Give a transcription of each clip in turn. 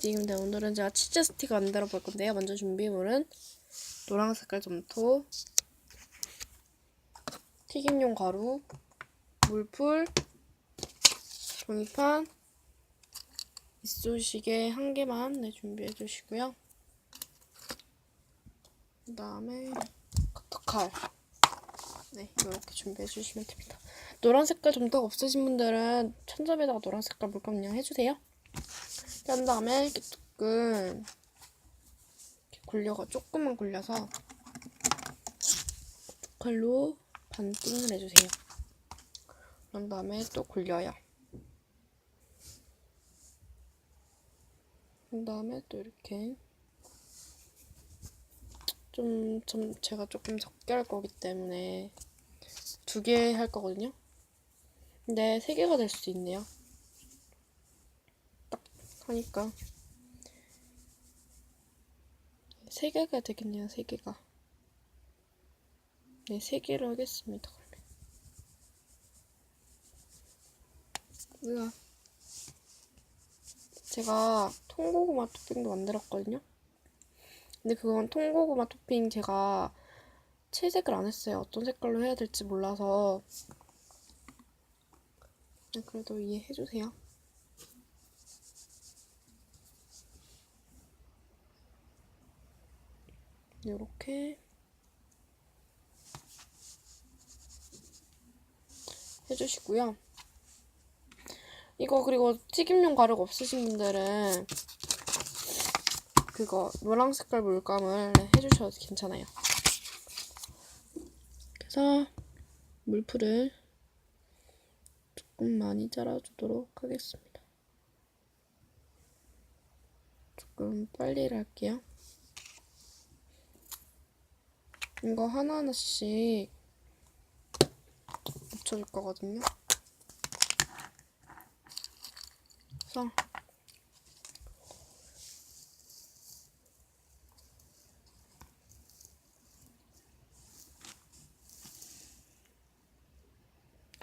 지금 오늘은 제가 치즈 스틱 만들어 볼 건데요. 먼저 준비물은 노란 색깔 점토, 튀김용 가루, 물풀, 종이판, 이쑤시개 한 개만 네, 준비해 주시고요. 그 다음에 커터칼 네 이렇게 준비해 주시면 됩니다. 노란 색깔 점토가 없으신 분들은 천점에다가 노란 색깔 물감 그냥 해주세요. 한 다음에 이렇게 조금 이렇게 굴려가 조금만 굴려서 칼로 반띵을 해주세요. 그런 다음에 또 굴려요. 그 다음에 또 이렇게 좀, 좀 제가 조금 적게 할 거기 때문에 두 개 할 거거든요. 근데 세 개가 될 수도 있네요. 딱 하니까 세 개가 되겠네요. 세 개가. 네, 세 개를 하겠습니다. 그러면. 우와. 제가 통고구마 토핑도 만들었거든요. 근데 그건 통고구마 토핑 제가 채색을 안 했어요. 어떤 색깔로 해야 될지 몰라서. 네, 그래도 이해해주세요. 이렇게 해주시고요. 이거 그리고 튀김용 가루가 없으신 분들은 그거 노랑 색깔 물감을 해주셔도 괜찮아요. 그래서 물풀을 조금 많이 잘라주도록 하겠습니다. 조금 빨리 할게요. 이거 하나하나씩 묻혀줄 거거든요. 그래서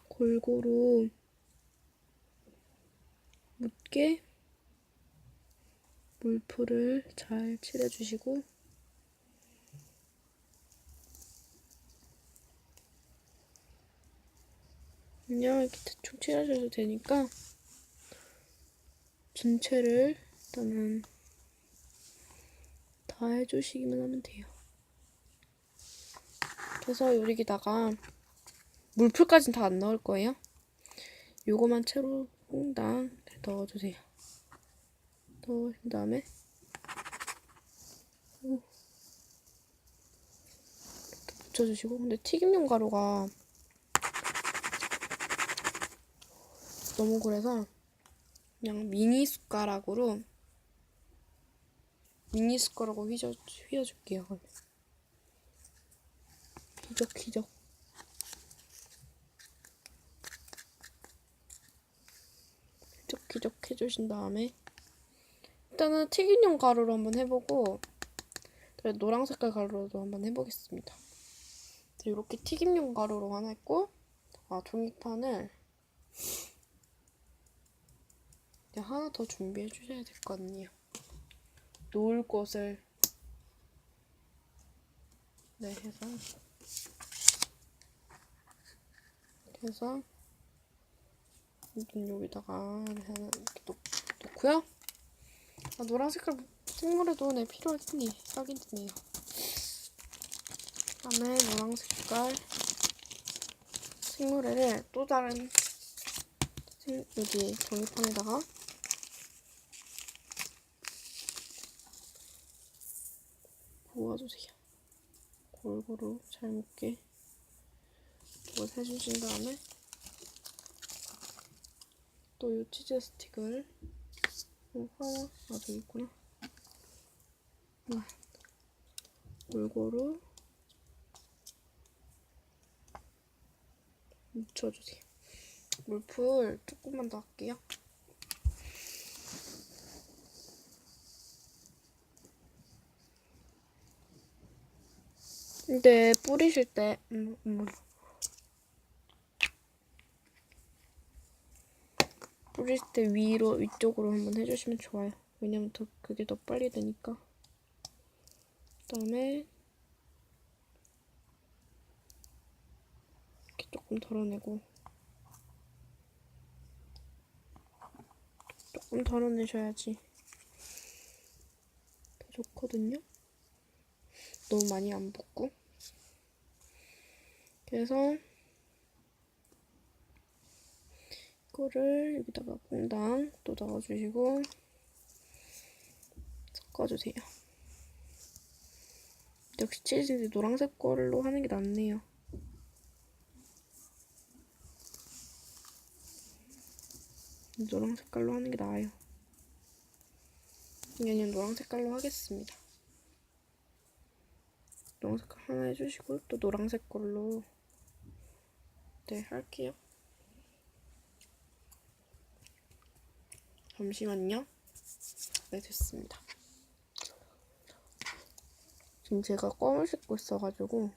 골고루 묻게 물풀을 잘 칠해주시고 그냥 이렇게 대충 칠하셔도 되니까 전체를 일단은 다 해주시기만 하면 돼요. 그래서 여기다가 물풀까지는 다 안 넣을 거예요. 요거만 채로 퐁당 넣어주세요. 넣으신 다음에 붙여주시고 근데 튀김용 가루가 너무 그래서 그냥 미니 숟가락으로 미니 숟가락으로 휘저, 휘어줄게요. 휘적 휘적 휘적 해주신 다음에 일단은 튀김용 가루로 한번 해보고 노랑 색깔 가루로도 한번 해보겠습니다. 이렇게 튀김용 가루로 하나 했고 아 종이판을 하나 더 준비해 주셔야 될것 같네요. 놓을 곳을 네 해서 해서 눈 여기다가 하나 놓, 놓고요. 아, 노란 색깔 생물에도 네 필요했으니 딱인 드네요. 그다음에 노란 색깔 생물에를 또 다른 생, 여기 종이판에다가 부어주세요. 골고루 잘 먹게 부어 해주신 다음에 또 이 치즈 스틱을 어, 하나 아 저기 있구나. 아, 골고루 묻혀주세요. 물풀 조금만 더 할게요 근데 뿌리실 때 음, 음. 뿌릴 때 위로 위쪽으로 한번 해주시면 좋아요. 왜냐면 더 그게 더 빨리 되니까. 그다음에 이렇게 조금 덜어내고 조금 덜어내셔야지 더 좋거든요. 너무 많이 안 붓고 그래서 이거를 여기다가 퐁당 또 넣어주시고 섞어주세요. 역시 치즈 노란색 걸로 하는 게 낫네요. 노란 색깔로 하는 게 나아요. 얘는 노란 색깔로 하겠습니다. 노란 색깔 하나 해주시고 또 노란색 걸로 네 할게요. 잠시만요. 네 됐습니다. 지금 제가 껌을 씹고 있어가지고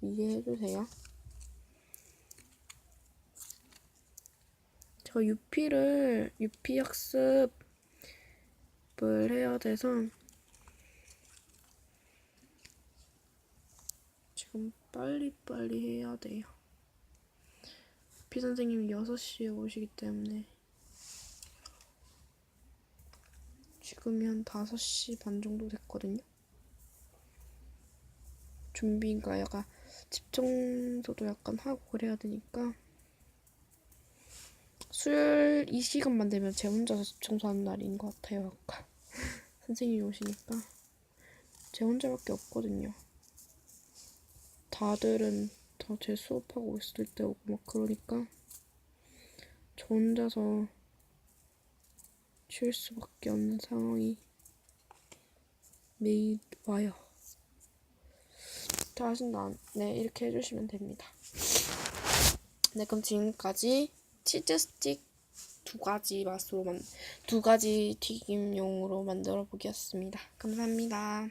이해해주세요. 제가 UP를 UP 학습을 해야 돼서 지금 빨리빨리 해야 돼요. UP 선생님이 6시에 오시기 때문에 지금이 한 5시 반 정도 됐거든요. 준비가 약간 집 청소도 약간 하고 그래야 되니까 수요일 이 시간만 되면 제 혼자서 집 청소하는 날인 것 같아요. 약간 선생님이 오시니까 제 혼자밖에 없거든요. 다들은 다 제 수업하고 있을 때 오고 막 그러니까 저 혼자서 쉴 수밖에 없는 상황이 매일 와요. 다 하신다. 네, 이렇게 해주시면 됩니다. 네, 그럼 지금까지 치즈 스틱 두 가지 맛으로 만, 두 가지 튀김용으로 만들어 보겠습니다. 감사합니다.